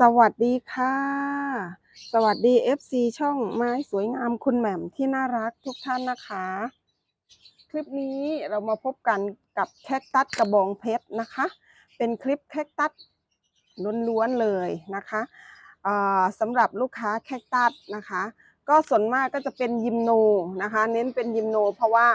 สวัสดีค่ะ สวัสดี FC ช่องไม้สวยงามคุณแหม่มที่น่ารักทุกท่านนะคะ คลิปนี้เรามาพบกันกับแคคตัสกระบองเพชรนะคะ เป็นคลิปแคคตัสล้วนๆเลยนะคะสำหรับลูกค้าแคคตัสนะคะ ก็ส่วนมากก็จะเป็นยิมโนนะคะ เน้นเป็นยิมโน เพราะว่า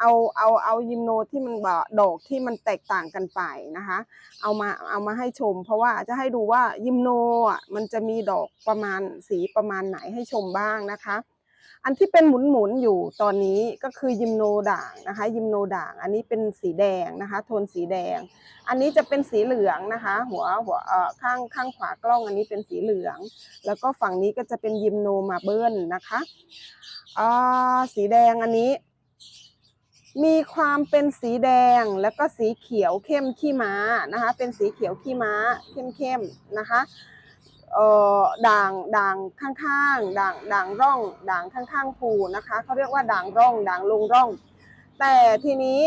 เอาเอาเอายิมโนที่มันบบดอกที่มันแตกต่างกันไปนะคะ เอามาเอามาให้ชม เพราะว่าจะให้ดูว่ายิมโนอะมันจะมีดอกประมาณสีประมาณไหนให้ชมบ้างนะคะ อันที่เป็นหมุนหมุนอยู่ตอนนี้ก็คือยิมโนด่างนะคะยิมโนด่าง อันนี้เป็นสีแดงนะคะ โทนสีแดง อันนี้จะเป็นสีเหลืองนะคะ หัวหัวเอ่อข้างข้างขวากล้องอันนี้เป็นสีเหลือง แล้วก็ฝั่งนี้ก็จะเป็นยิมโนมาเบิลนะคะอ่าสีแดงอันนี้ มีความเป็นสีแดงแล้วก็สีเขียวเข้มขี้ม้านะคะ เป็นสีเขียวขี้ม้าเข้มๆนะคะเอ่อด่างด่างข้างๆด่างด่างร่องด่างข้างๆภูนะคะเขาเรียกว่าด่างร่องด่างลงร่อง แต่ทีนี้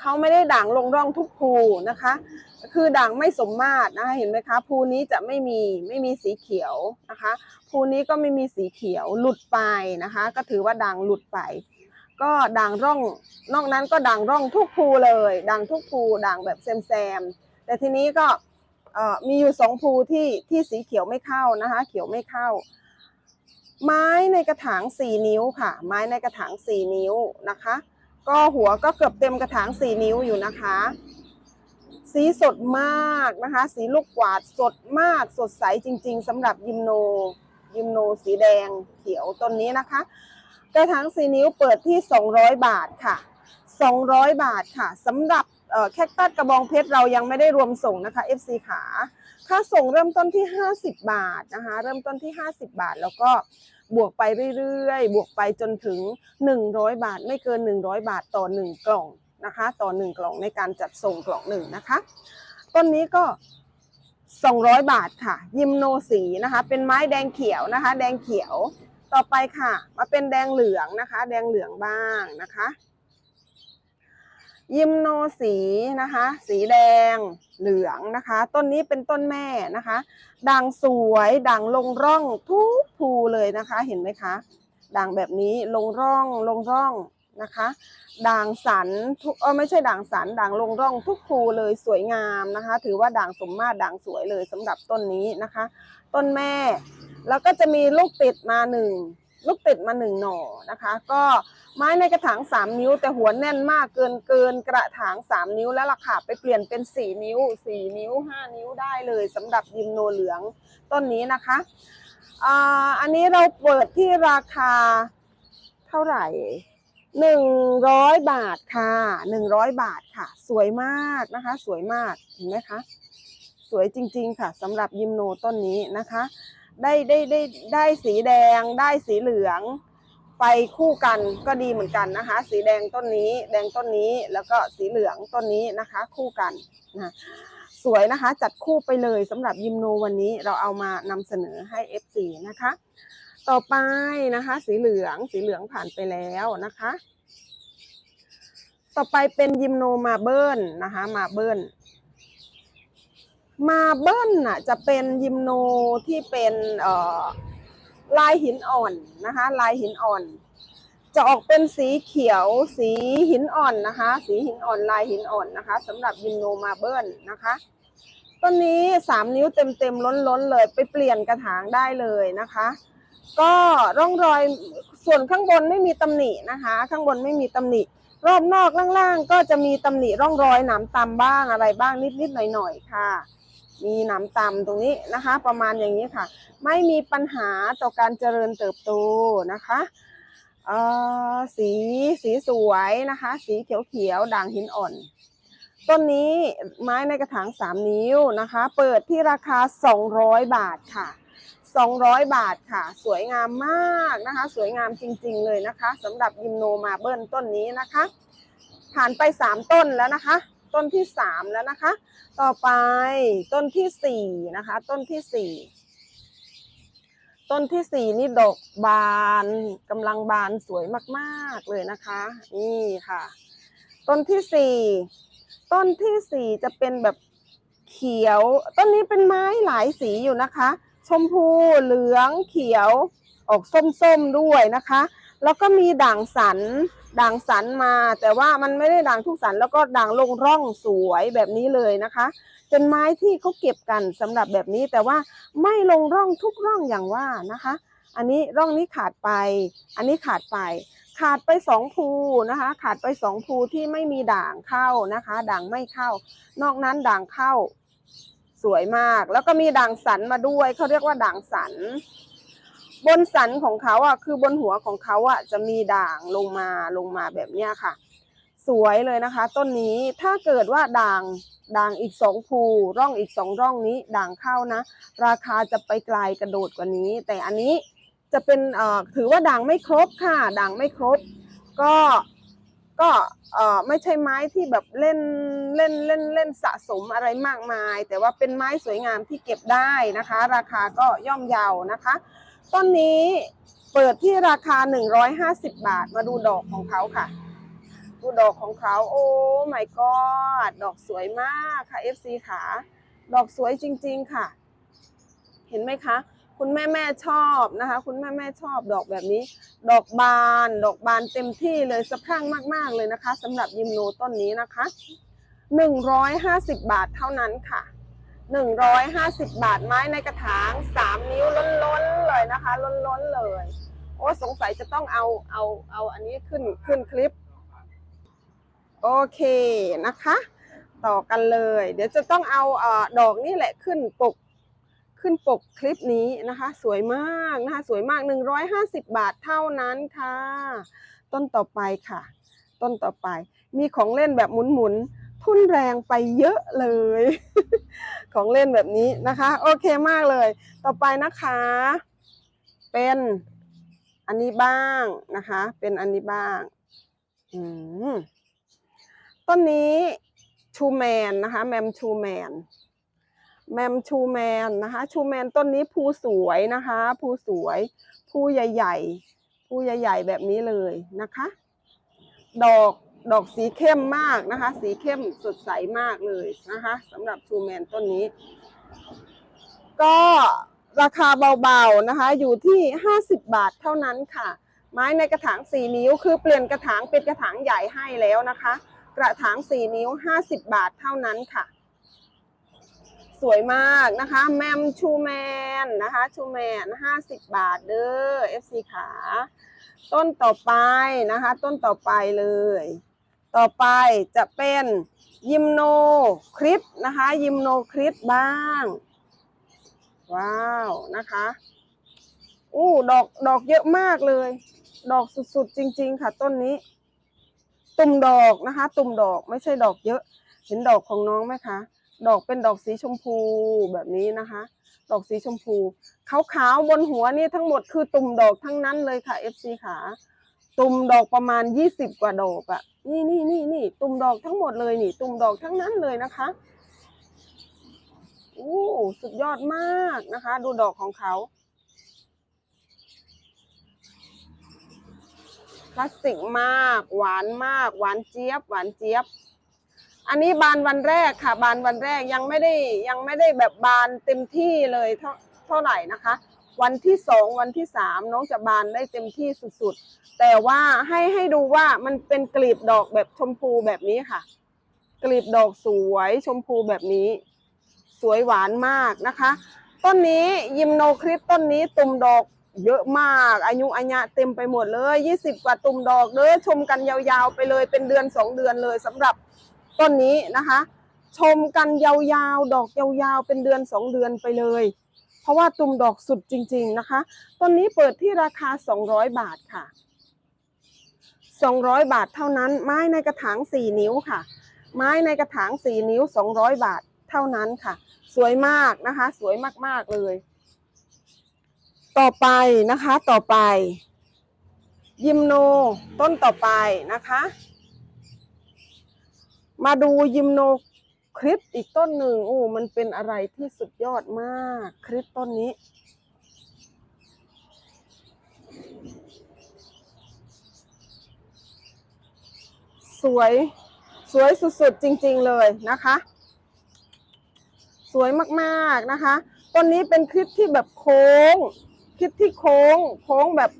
เขาไม่ได้ด่างลงร่องทุกภูนะคะ คือด่างไม่สมมาตรนะคะเห็นไหมคะภูนี้จะไม่มีไม่มีสีเขียวนะคะภูนี้ก็ไม่มีสีเขียวหลุดไปนะคะ ก็ถือว่าด่างหลุดไป ก็ด่างร่อง นอกนั้นก็ด่างร่องทุกภูเลยด่างทุกภูด่างแบบแซมๆแต่ทีนี้ก็มีอยู่สองภูที่ที่สีเขียวไม่เข้านะคะ เขียวไม่เข้า ไม้ในกระถางสี่นิ้วค่ะ ไม้ในกระถางสี่นิ้วนะคะ ก็หัวก็เกือบเต็มกระถางสี่นิ้วอยู่นะคะ สีสดมากนะคะ สีลูกกวาดสดมากสดใสจริง ๆสำหรับยิมโนยิมโนสีแดงเขียวต้นนี้นะคะ กระถางสีนิ้วเปิดที่ 200 บาทค่ะ 200 บาทค่ะสำหรับแคคตัสกระบองเพชรเรายังไม่ได้รวมส่งนะคะ FC ขาค่าส่งเริ่มต้นที่ 50 บาทนะคะ เริ่มต้นที่ 50 บาทแล้วก็บวกไปเรื่อยๆ บวกไปจนถึง 100 บาท ไม่เกิน 100 บาทต่อ 1 กล่องนะคะ ต่อ 1 กล่องในการจัดส่งกล่องหนึ่งนะคะ ต้นนี้ก็ 200 บาทค่ะ ยิมโนสีนะคะ เป็นไม้แดงเขียวนะคะ แดงเขียว ต่อไปค่ะ มาเป็นแดงเหลืองนะคะ แดงเหลืองบ้างนะคะ ยิมโนสีนะคะ สีแดงเหลืองนะคะ ต้นนี้เป็นต้นแม่นะคะ ด่างสวยด่างลงร่องทุกภูเลยนะคะ เห็นไหมคะ ด่างแบบนี้ลงร่องลงร่องนะคะ ด่างสันทุกเออไม่ใช่ด่างสันด่างลงร่องทุกภูเลยสวยงามนะคะ ถือว่าด่างสมมาตรด่างสวยเลยสำหรับต้นนี้นะคะ ต้นแม่ แล้วก็จะมีลูกติดมาหนึ่งลูกติดมาหนึ่งหน่อนะคะ ก็ไม้ในกระถางสามนิ้ว แต่หัวแน่นมากเกินเกินกระถางสามนิ้วแล้วล่ะค่ะไปเปลี่ยนเป็นสี่นิ้วสี่นิ้วห้านิ้วได้เลยสำหรับยิมโนเหลืองต้นนี้นะคะอันนี้เราเปิดที่ราคาเท่าไหร่หนึ่งร้อยบาทค่ะหนึ่งร้อยบาทค่ะ สวยมากนะคะ สวยมากเห็นไหมคะ สวยจริง ๆ ค่ะสำหรับยิมโนต้นนี้นะคะ ได้ได้ได้ได้สีแดงได้สีเหลือง ไปคู่กันก็ดีเหมือนกันนะคะ สีแดงต้นนี้ แดงต้นนี้แล้วก็สีเหลืองต้นนี้นะคะ คู่กันนะสวยนะคะ จัดคู่ไปเลยสำหรับยิมโนวันนี้เราเอามานำเสนอให้ FC นะคะ ต่อไปนะคะ สีเหลืองสีเหลืองผ่านไปแล้วนะคะ ต่อไปเป็นยิมโนมาเบิลนะคะ มาเบิล มาเบิ้ลน่ะจะเป็นยิมโนที่เป็นเอ่อลายหินอ่อนนะคะ ลายหินอ่อน จะออกเป็นสีเขียวสีหินอ่อนนะคะ สีหินอ่อนลายหินอ่อนนะคะสำหรับยิมโนมาเบิ้ลนะคะต้นนี้สามนิ้วเต็มเต็มล้นล้นเลย ไปเปลี่ยนกระถางได้เลยนะคะ ก็ร่องรอยส่วนข้างบนไม่มีตำหนินะคะ ข้างบนไม่มีตำหนิ รอบนอกล่างๆก็จะมีตำหนิร่องรอยหนามตำบ้างอะไรบ้างนิดๆหน่อยๆค่ะ มีหนามตำตรงนี้นะคะ ประมาณอย่างนี้ค่ะ ไม่มีปัญหาต่อการเจริญเติบโตนะคะเอ่อสีสีสวยนะคะ สีเขียวๆด่างหินอ่อน ต้นนี้ไม้ในกระถางสามนิ้วนะคะ เปิดที่ราคา 200 บาทค่ะ 200 บาทค่ะ สวยงามมากนะคะ สวยงามจริงๆเลยนะคะสำหรับยิมโนมาเบิลต้นนี้นะคะ ผ่านไป 3 ต้นแล้วนะคะ ต้นที่3แล้วนะคะ ต่อไปต้นที่สี่นะคะ ต้นที่สี่ต้นที่สี่นี่ดอกบานกำลังบานสวยมากๆเลยนะคะ นี่ค่ะ ต้นที่สี่ต้นที่สี่จะเป็นแบบเขียว ต้นนี้เป็นไม้หลายสีอยู่นะคะ ชมพูเหลืองเขียวออกส้มๆด้วยนะคะ แล้วก็มีด่างสัน ด่างสันมา แต่ว่ามันไม่ได้ด่างทุกสันแล้วก็ด่างลงร่องสวยแบบนี้เลยนะคะ เป็นไม้ที่เขาเก็บกันสำหรับแบบนี้ แต่ว่าไม่ลงร่องทุกร่องอย่างว่านะคะ อันนี้ร่องนี้ขาดไป อันนี้ขาดไป ขาดไปสองภูนะคะ ขาดไปสองภูที่ไม่มีด่างเข้านะคะ ด่างไม่เข้า นอกนั้นด่างเข้าสวยมาก แล้วก็มีด่างสันมาด้วยเขาเรียกว่าด่างสัน บนสันของเขาอะคือบนหัวของเขาอะจะมีด่างลงมาลงมาแบบเนี้ยค่ะ สวยเลยนะคะ ต้นนี้ถ้าเกิดว่าด่างด่างอีกสองภูร่องอีกสองร่องนี้ด่างเข้านะ ราคาจะไปไกลกระโดดกว่านี้ แต่อันนี้จะเป็นเอ่อถือว่าด่างไม่ครบค่ะ ด่างไม่ครบ ก็ก็เอ่อไม่ใช่ไม้ที่แบบเล่นเล่นเล่นเล่นสะสมอะไรมากมาย แต่ว่าเป็นไม้สวยงามที่เก็บได้นะคะ ราคาก็ย่อมเยาวนะคะ ต้นนี้เปิดที่ราคา 150 บาท มาดูดอกของเขาค่ะ ดูดอกของเขา โอ้ my god ดอกสวยมากค่ะ FC ขา ดอกสวยจริง ๆ ค่ะ เห็นไหมคะ คุณแม่แม่ชอบนะคะ คุณแม่แม่ชอบดอกแบบนี้ ดอกบาน ดอกบานเต็มที่เลยสะพรั่งมาก ๆ เลยนะคะสำหรับยิมโนต้นนี้นะคะ 150 บาทเท่านั้นค่ะ 150 บาทไม้ในกระถาง 3 นิ้วล้นๆเลยนะคะ ล้นๆเลย โอ้สงสัยจะต้องเอาเอาเอาอันนี้ขึ้นขึ้นคลิป โอเคนะคะ ต่อกันเลย เดี๋ยวจะต้องเอาเอ่อดอกนี่แหละขึ้นปก ขึ้นปกคลิปนี้นะคะ สวยมากนะคะ สวยมาก 150 บาทเท่านั้นค่ะ ต้นต่อไปค่ะ ต้นต่อไป มีของเล่นแบบหมุนๆ ทุ่นแรงไปเยอะเลย ของเล่นแบบนี้นะคะ โอเคมากเลย ต่อไปนะคะ เป็นอันนี้บ้างนะคะ เป็นอันนี้บ้างต้นนี้ชูแมนนะคะแมมชูแมนแมมชูแมนนะคะชูแมนต้นนี้ภูสวยนะคะภูสวยภูใหญ่ๆภูใหญ่ๆแบบนี้เลยนะคะ ดอก ดอกสีเข้มมากนะคะ สีเข้มสดใสมากเลยนะคะสำหรับชูแมนต้นนี้ ก็ราคาเบาๆนะคะ อยู่ที่ 50 บาทเท่านั้นค่ะ ไม้ในกระถาง 4 นิ้ว คือเปลี่ยนกระถางเป็นกระถางใหญ่ให้แล้วนะคะ กระถาง 4 นิ้ว 50 บาทเท่านั้นค่ะ สวยมากนะคะ แมมชูแมนนะคะชูแมน 50 บาทเด้อ FC ขาต้นต่อไปนะคะ ต้นต่อไปเลย ต่อไปจะเป็นยิมโนคริปนะคะ ยิมโนคริปบ้าง ว้าวนะคะอู้ดอกดอกเยอะมากเลย ดอกสุดๆจริง ๆ ค่ะต้นนี้ ตุ่มดอกนะคะ ตุ่มดอกไม่ใช่ดอกเยอะ เห็นดอกของน้องไหมคะดอกเป็นดอกสีชมพูแบบนี้นะคะ ดอกสีชมพูขาวๆบนหัวนี่ทั้งหมดคือตุ่มดอกทั้งนั้นเลยค่ะ FC ขา ตุ่มดอกประมาณยี่สิบกว่าดอกอะนี่นี่นี่นี่ตุ่มดอกทั้งหมดเลยนี่ ตุ่มดอกทั้งนั้นเลยนะคะอู้สุดยอดมากนะคะ ดูดอกของเขาคลาสสิกมาก หวานมาก หวานเจี๊ยบ หวานเจี๊ยบ อันนี้บานวันแรกค่ะ บานวันแรกยังไม่ได้ยังไม่ได้แบบบานเต็มที่เลยเท่าเท่าไหร่นะคะ วันที่สองวันที่สามน้องจะบานได้เต็มที่สุดๆ แต่ว่าให้ให้ดูว่ามันเป็นกลีบดอกแบบชมพูแบบนี้ค่ะ กลีบดอกสวยชมพูแบบนี้ สวยหวานมากนะคะ ต้นนี้ยิมโนคริสต้นนี้ตุ่มดอกเยอะมาก อายุอัญญะเต็มไปหมดเลยยี่สิบกว่าตุ่มดอกเลยชมกันยาวๆไปเลยเป็นเดือนสองเดือนเลยสำหรับต้นนี้นะคะ ชมกันยาวๆ ดอกยาวๆ เป็นเดือนสองเดือนไปเลย ราะว่าตุ่มดอกสุดจริง ๆนะคะ ต้นนี้เปิดที่ราคา 200 บาทค่ะ 200 บาทเท่านั้น ไม้ในกระถาง 4 นิ้วค่ะ ไม้ในกระถาง 4 นิ้ว 200 บาทเท่านั้นค่ะ สวยมากนะคะ สวยมากๆเลย ต่อไปนะคะ ต่อไป ยิมโน ต้นต่อไปนะคะ มาดูยิมโน คริสอีกต้นหนึ่งโอ้ มันเป็นอะไรที่สุดยอดมาก คริสต้นนี้ สวย สวยสุดๆจริงๆเลยนะคะ สวยมากๆนะคะ ต้นนี้เป็นคลิปที่แบบโค้ง คลิปที่โค้ง โค้งแบบ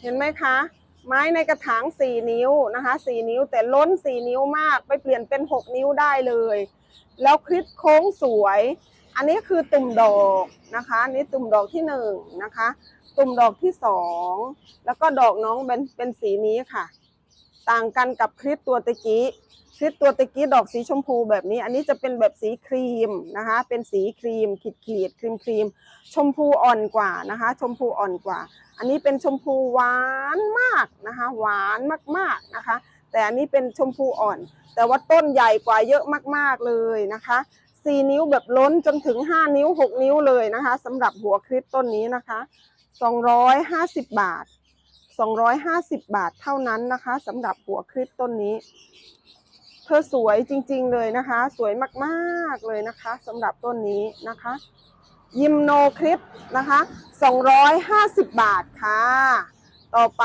เห็นไหมคะ ไม้ในกระถาง 4 นิ้วนะคะ 4 นิ้วแต่ล้น 4 นิ้วมากไปเปลี่ยนเป็น 6 นิ้วได้เลย แล้วคลิปโค้งสวย อันนี้คือตุ่มดอกนะคะนนี้ตุ่มดอกที่หนึ่งนะคะ ตุ่มดอกที่สองแล้วก็ดอกน้องเป็นเป็นสีนี้ค่ะ ต่างกันกับคลิปตัวตะกี้ คลิปตัวตะกี้ดอกสีชมพูแบบนี้ อันนี้จะเป็นแบบสีครีมนะคะ เป็นสีครีมขีดขีดครีมครีมชมพูอ่อนกว่านะคะ ชมพูอ่อนกว่า อันนี้เป็นชมพูหวานมากนะคะ หวานมากๆนะคะ แต่อันนี้เป็นชมพูอ่อน แต่ว่าต้นใหญ่กว่าเยอะมากๆเลยนะคะสี่นิ้วแบบล้นจนถึงห้านิ้วหกนิ้วเลยนะคะสำหรับหัวคลิปต้นนี้นะคะสองร้อยห้าสิบบาทสองร้อยห้าสิบบาทเท่านั้นนะคะสำหรับหัวคลิปต้นนี้ เธอสวยจริง ๆ เลยนะคะ สวยมากๆเลยนะคะสำหรับต้นนี้นะคะ ยิมโนคลิปนะคะ 250 บาทค่ะ ต่อไป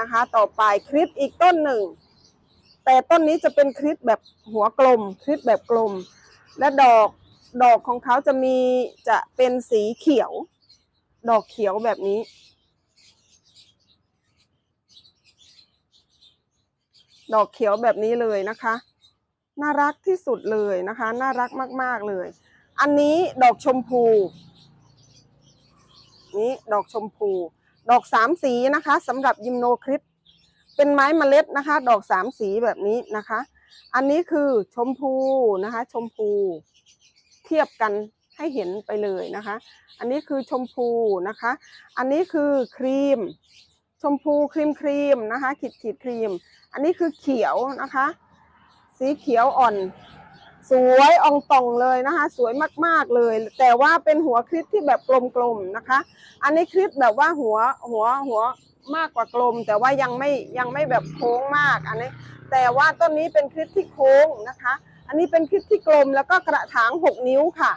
นะคะ ต่อไปคลิปอีกต้นหนึ่ง แต่ต้นนี้จะเป็นคลิปแบบหัวกลม คลิปแบบกลม และดอกดอกของเขาจะมีจะเป็นสีเขียว ดอกเขียวแบบนี้ ดอกเขียวแบบนี้เลยนะคะ น่ารักที่สุดเลยนะคะ น่ารักมาก ๆเลย อันนี้ดอกชมพูนี่ดอกชมพู ดอกสามสีนะคะสำหรับยิมโนคลิปเป็นไม้เมล็ดนะคะ ดอกสามสีแบบนี้นะคะ อันนี้คือชมพูนะคะ ชมพูเทียบกันให้เห็นไปเลยนะคะ อันนี้คือชมพูนะคะ อันนี้คือครีม ชมพูครีมครีมนะคะ ขีดขีดครีม อันนี้คือเขียวนะคะ สีเขียวอ่อน สวยอองตองเลยนะคะ สวยมากๆเลย แต่ว่าเป็นหัวคลิปที่แบบกลมๆนะคะ อันนี้คลิปแบบว่าหัวหัวหัวมากกว่ากลม แต่ว่ายังไม่ยังไม่แบบโค้งมากอันนี้ แต่ว่าต้นนี้เป็นคลิปที่โค้งนะคะ อันนี้เป็นคลิปที่กลมแล้วก็กระถางหกนิ้วค่ะ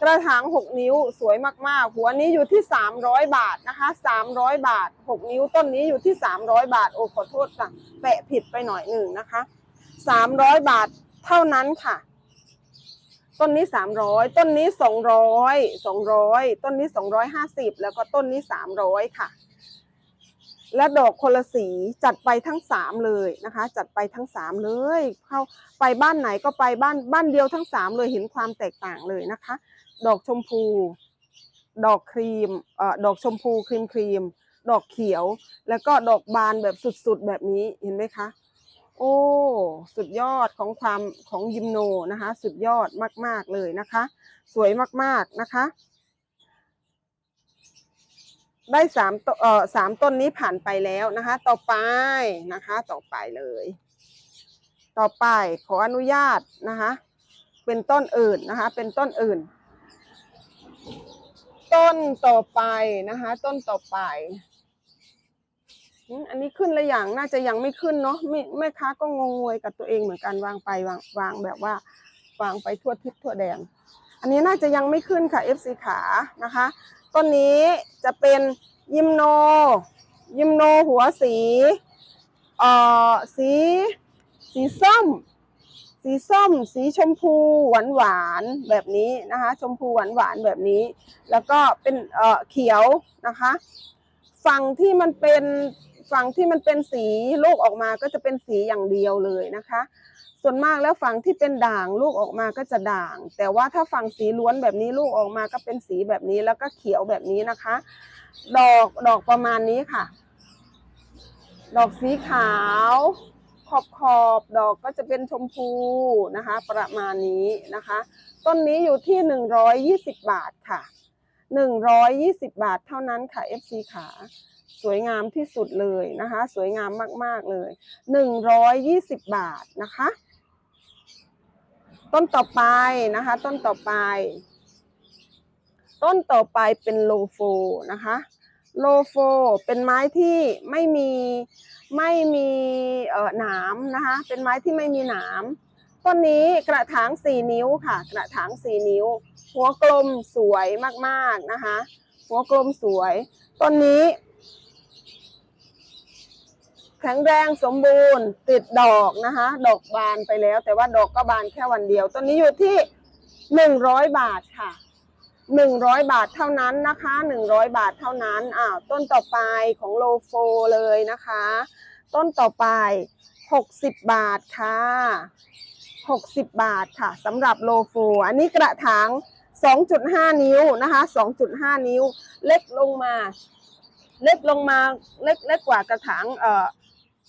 กระถางหกนิ้วสวยมากๆ หัวนี้อยู่ที่สามร้อยบาทนะคะสามร้อยบาทหกนิ้วต้นนี้อยู่ที่สามร้อยบาท โอ้ขอโทษค่ะแปะผิดไปหน่อยหนึ่งนะคะ สามร้อยบาทเท่านั้นค่ะ ต้นนี้สามร้อยต้นนี้สองร้อยสองร้อยต้นนี้สองร้อยห้าสิบแล้วก็ต้นนี้สามร้อยค่ะ และดอกคนละสีจัดไปทั้งสามเลยนะคะ จัดไปทั้งสามเลยเข้าไปบ้านไหนก็ไปบ้านบ้านเดียวทั้งสามเลยเห็นความแตกต่างเลยนะคะ ดอกชมพู ดอกครีมเอ่อดอกชมพูครีมครีมดอกเขียว แล้วก็ดอกบานแบบสุดๆแบบนี้เห็นไหมคะ โอ้สุดยอดของความของยิมโนนะคะ สุดยอดมาก ๆ เลยนะคะ สวยมาก ๆ นะคะ ได้สามต้นเอ่อสามต้นนี้ผ่านไปแล้วนะคะ ต่อไปนะคะ ต่อไปเลย ต่อไปขออนุญาตนะคะ เป็นต้นอื่นนะคะ เป็นต้นอื่น ต้นต่อไปนะคะ ต้นต่อไป อันนี้ขึ้นละอย่างน่าจะยังไม่ขึ้นเนาะไม่แม่ค้าก็งงงวยกับตัวเองเหมือนกันวางไปวางวางแบบว่าวางไปทั่วทิศทั่วแดน อันนี้น่าจะยังไม่ขึ้นค่ะ FC ขานะคะ ต้นนี้จะเป็นยิมโน ยิมโนหัวสีเอ่อสี สีส้ม สีส้ม สีชมพูหวานหวานแบบนี้นะคะ ชมพูหวานหวานแบบนี้ แล้วก็เป็นเอ่อเขียวนะคะ ฝั่งที่มันเป็น ฝั่งที่มันเป็นสีลูกออกมาก็จะเป็นสีอย่างเดียวเลยนะคะ ส่วนมากแล้วฝั่งที่เป็นด่างลูกออกมาก็จะด่าง แต่ว่าถ้าฝั่งสีล้วนแบบนี้ลูกออกมาก็เป็นสีแบบนี้แล้วก็เขียวแบบนี้นะคะ ดอกดอกประมาณนี้ค่ะ ดอกสีขาว ขอบขอบดอกก็จะเป็นชมพูนะคะ ประมาณนี้นะคะ ต้นนี้อยู่ที่หนึ่งร้อยยี่สิบาทค่ะหนึ่งร้อยยี่สิบบาทเท่านั้นค่ะ FC ขา สวยงามที่สุดเลยนะคะ สวยงามมาก ๆ เลยหนึ่งร้อยยี่สิบบาทนะคะ ต้นต่อไปนะคะ ต้นต่อไป ต้นต่อไปเป็นโลโฟนะคะโลโฟเป็นไม้ที่ไม่มีไม่มีเอ่อหนามนะคะ เป็นไม้ที่ไม่มีหนามต้นนี้กระถางสี่นิ้วค่ะ กระถางสี่นิ้ว หัวกลมสวยมากๆนะคะ หัวกลมสวย ต้นนี้ แข็งแรงสมบูรณ์ ติดดอกนะคะ ดอกบานไปแล้ว แต่ว่าดอกก็บานแค่วันเดียวต้นนี้อยู่ที่หนึ่งร้อยบาทค่ะหนึ่งร้อยบาทเท่านั้นนะคะหนึ่งร้อยบาทเท่านั้นอ้าวต้นต่อไปของโลโฟเลยนะคะ ต้นต่อไปหกสิบบาทค่ะหกสิบบาทค่ะสำหรับโลโฟอันนี้กระถางสองจุดห้านิ้วนะคะสองจุดห้านิ้ว เล็กลงมา เล็กลงมาเล็กเล็กกว่ากระถางเอ่อ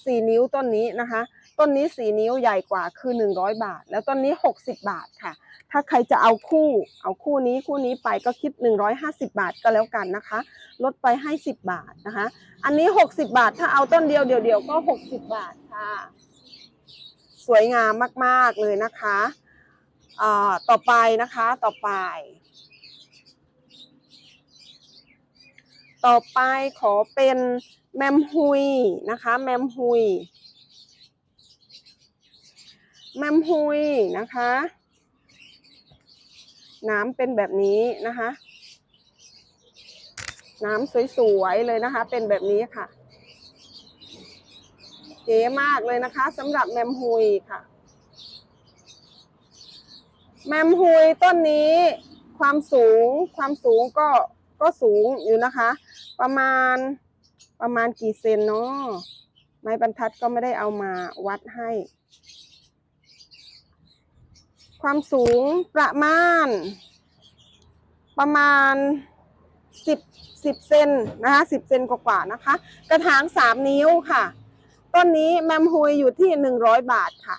สี่นิ้วต้นนี้นะคะ ต้นนี้สี่นิ้วใหญ่กว่าคือหนึ่งร้อยบาท แล้วต้นนี้หกสิบบาทค่ะ ถ้าใครจะเอาคู่เอาคู่นี้คู่นี้ไปก็คิดหนึ่งร้อยห้าสิบาทก็แล้วกันนะคะ ลดไปให้สิบบาทนะคะ อันนี้หกสิบาท ถ้าเอาต้นเดียวเดียวเดียวก็หกสิบบาทค่ะ สวยงามมากๆเลยนะคะอ่าต่อไปนะคะต่อไป ต่อไปขอเป็น แมมฮุยนะคะ แมมฮุย แมมฮุยนะคะ น้ำเป็นแบบนี้นะคะ น้ำสวยๆเลยนะคะ เป็นแบบนี้ค่ะเก๋มากเลยนะคะสำหรับแมมฮุยค่ะ แมมฮุยต้นนี้ความสูงความสูงก็ก็สูงอยู่นะคะ ประมาณ ประมาณกี่เซนเนาะไม้บรรทัดก็ไม่ได้เอามาวัดให้ ความสูงประมาณ ประมาณสิบสิบเซนนะคะสิบเซนกว่าๆนะคะ กระถางสามนิ้วค่ะ ต้นนี้แมมฮุยอยู่ที่หนึ่งร้อยบาทค่ะ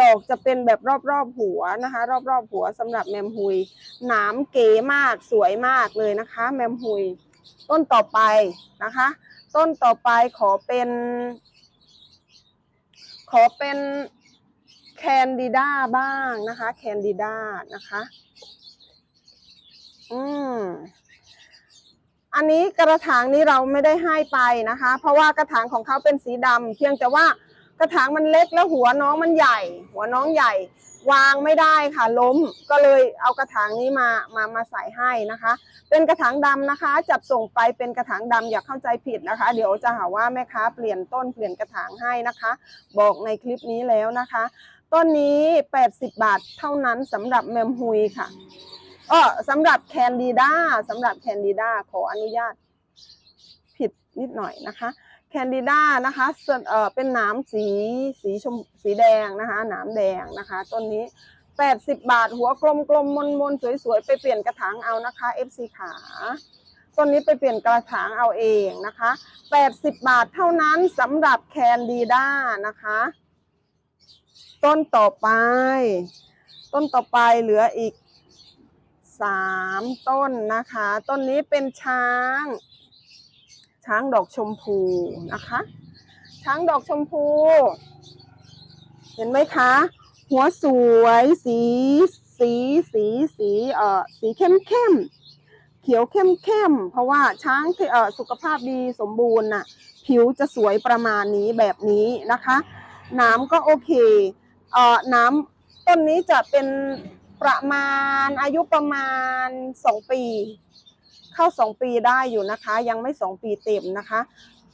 ดอกจะเป็นแบบรอบๆหัวนะคะ รอบๆหัวสำหรับแมมฮุยหนามเก๋มากสวยมากเลยนะคะ แมมฮุยต้นต่อไปนะคะ ต้นต่อไปขอเป็น ขอเป็นแคนดิด้าบ้างนะคะ แคนดิด้านะคะ อืมอันนี้กระถางนี้เราไม่ได้ให้ไปนะคะ เพราะว่ากระถางของเขาเป็นสีดำเพียงแต่ว่ากระถางมันเล็กแล้วหัวน้องมันใหญ่ หัวน้องใหญ่ วางไม่ได้ค่ะล้มก็เลยเอากระถางนี้มามามาใส่ให้นะคะ เป็นกระถางดำนะคะ จับส่งไปเป็นกระถางดำอย่าเข้าใจผิดนะคะ เดี๋ยวจะหาว่าแม่ค้าเปลี่ยนต้นเปลี่ยนกระถางให้นะคะ บอกในคลิปนี้แล้วนะคะ ต้นนี้ 80 บาทเท่านั้นสำหรับแมมฮุยค่ะเออสำหรับแคนดีด้าสำหรับแคนดีด้าขออนุญาตผิดนิดหน่อยนะคะ นดิด้านะคะส่วนเออเป็นหนามสีสีชมสีแดงนะคะหนามแดงนะคะต้นนี้ 80 บาทหัวกลมกลมมนมนๆสวยๆ ไปเปลี่ยนกระถางเอานะคะ FC ขาต้นนี้ไปเปลี่ยนกระถางเอาเองนะคะ 80 บาทเท่านั้นสำหรับแคนดีด้านะคะ ต้นต่อไป ต้นต่อไปเหลืออีกสามต้นนะคะ ต้นนี้เป็นช้าง ช้างดอกชมพูนะคะ ช้างดอกชมพู เห็นไหมคะ หัวสวยสีสีสีสีเอ่อสีเข้มเข้มเขียวเข้มเข้มเพราะว่าช้างที่เอ่อสุขภาพดีสมบูรณ์น่ะผิวจะสวยประมาณนี้แบบนี้นะคะน้ำก็โอเคเอ่อน้ำต้นนี้จะเป็นประมาณอายุประมาณสองปี เข้าสองปีได้อยู่นะคะ ยังไม่สองปีเต็มนะคะ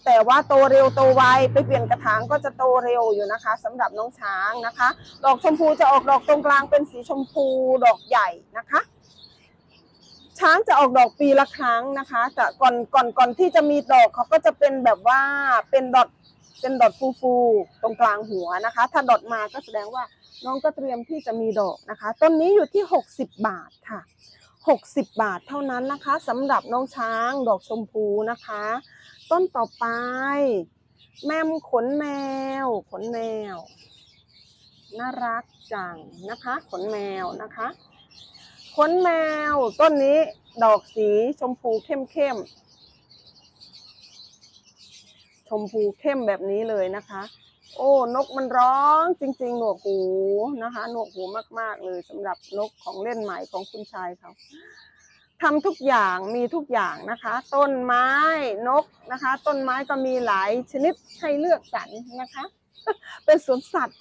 แต่ว่าโตเร็วโตไวไปเปลี่ยนกระถางก็จะโตเร็วอยู่นะคะสำหรับน้องช้างนะคะ ดอกชมพูจะออกดอกตรงกลางเป็นสีชมพูดอกใหญ่นะคะ ช้างจะออกดอกปีละครั้งนะคะ แต่ก่อนก่อนก่อนที่จะมีดอกเขาก็จะเป็นแบบว่าเป็นดอทเป็นดอทฟูฟูๆตรงกลางหัวนะคะ ถ้าดอทมาก็แสดงว่าน้องก็เตรียมที่จะมีดอกนะคะ ต้นนี้อยู่ที่ 60 บาทค่ะ 60 บาทเท่านั้นนะคะสำหรับน้องช้างดอกชมพูนะคะ ต้นต่อไป แมมขนแมว ขนแมว น่ารักจังนะคะ ขนแมวนะคะ ขนแมวต้นนี้ดอกสีชมพูเข้มๆ มพูเข้มแบบนี้เลยนะคะ โอ้นกมันร้องจริงๆ หนวกหูนะคะหนวกหูมากๆเลยสำหรับนกของเล่นใหม่ของคุณชายเขาทำทุกอย่างมีทุกอย่างนะคะ ต้นไม้นกนะคะ ต้นไม้ก็มีหลายชนิดให้เลือกสรรนะคะ เป็นสวนสัตว์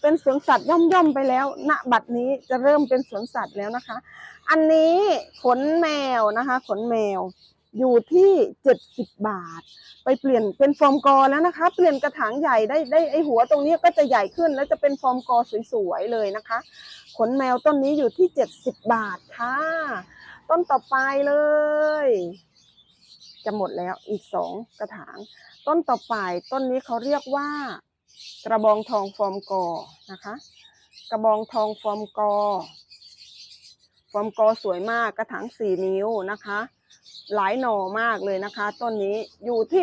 เป็นสวนสัตว์ย่อมๆไปแล้ว ณบัดนี้จะเริ่มเป็นสวนสัตว์แล้วนะคะ อันนี้ขนแมวนะคะ ขนแมว อยู่ที่ 70 บาท ไปเปลี่ยนเป็นฟอร์มกอแล้วนะคะ เปลี่ยนกระถางใหญ่ได้ได้ไอหัวตรงนี้ก็จะใหญ่ขึ้น แล้วจะเป็นฟอร์มกอสวยๆเลยนะคะ ขนแมวต้นนี้อยู่ที่ 70 บาทค่ะ ต้นต่อไปเลย จะหมดแล้วอีกสองกระถาง ต้นต่อไปต้นนี้เขาเรียกว่า กระบองทองฟอร์มกอนะคะ กระบองทองฟอร์มกอฟอร์มกอสวยมากกระถางสี่นิ้วนะคะ หลายหน่อมากเลยนะคะต้นนี้อยู่ที่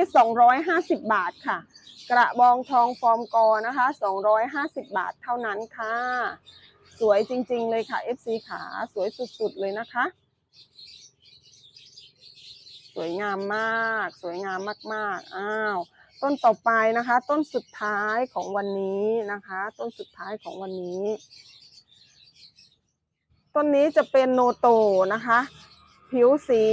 250 บาทค่ะ กระบองทองฟอร์มกอนะคะ 250 บาทเท่านั้นค่ะ สวยจริง ๆ เลยค่ะ FC ขาสวยสุด ๆ เลยนะคะ สวยงามมาก สวยงามมากๆอ้าวต้นต่อไปนะคะ ต้นสุดท้ายของวันนี้นะคะ ต้นสุดท้ายของวันนี้ ต้นนี้จะเป็นโนโตนะคะ ผิวสี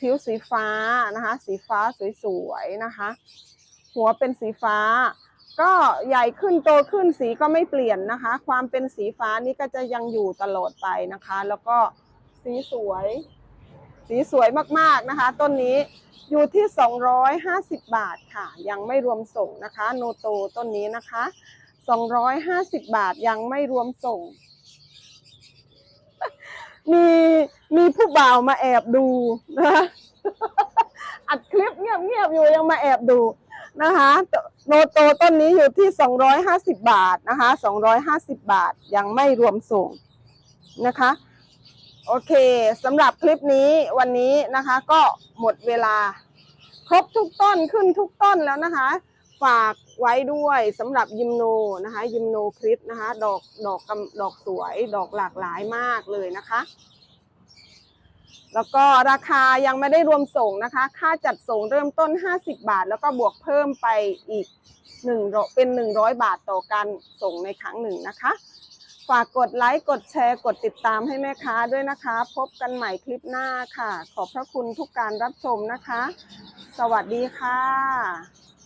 ผิวสีฟ้านะคะ สีฟ้าสวยๆนะคะ หัวเป็นสีฟ้า ก็ใหญ่ขึ้นโตขึ้นสีก็ไม่เปลี่ยนนะคะ ความเป็นสีฟ้านี่ก็จะยังอยู่ตลอดไปนะคะ แล้วก็สีสวย สีสวยมากๆนะคะ ต้นนี้อยู่ที่ 250 บาทค่ะ ยังไม่รวมส่งนะคะ โนโตต้นนี้นะคะ 250 บาทยังไม่รวมส่ง มีมีผู้บ่าวมาแอบดูนะคะอัดคลิปเงียบๆอยู่ยังมาแอบดูนะคะโนโตต้นนี้อยู่ที่ 250 บาทนะคะ 250 บาทยังไม่รวมส่งนะคะ โอเคสำหรับคลิปนี้วันนี้นะคะ ก็หมดเวลา ครบทุกต้นขึ้นทุกต้นแล้วนะคะ ฝาก ไว้ด้วยสำหรับยิมโนนะคะยิมโนคริสนะคะดอกดอกกำดอกสวยดอกหลากหลายมากเลยนะคะ แล้วก็ราคายังไม่ได้รวมส่งนะคะ ค่าจัดส่งเริ่มต้น 50 บาท แล้วก็บวกเพิ่มไปอีกหนึ่งเป็น 100 บาทต่อการส่งในครั้งหนึ่งนะคะ ฝากกดไลค์กดแชร์กดติดตามให้แม่ค้าด้วยนะคะ พบกันใหม่คลิปหน้าค่ะ ขอบพระคุณทุกการรับชมนะคะ สวัสดีค่ะ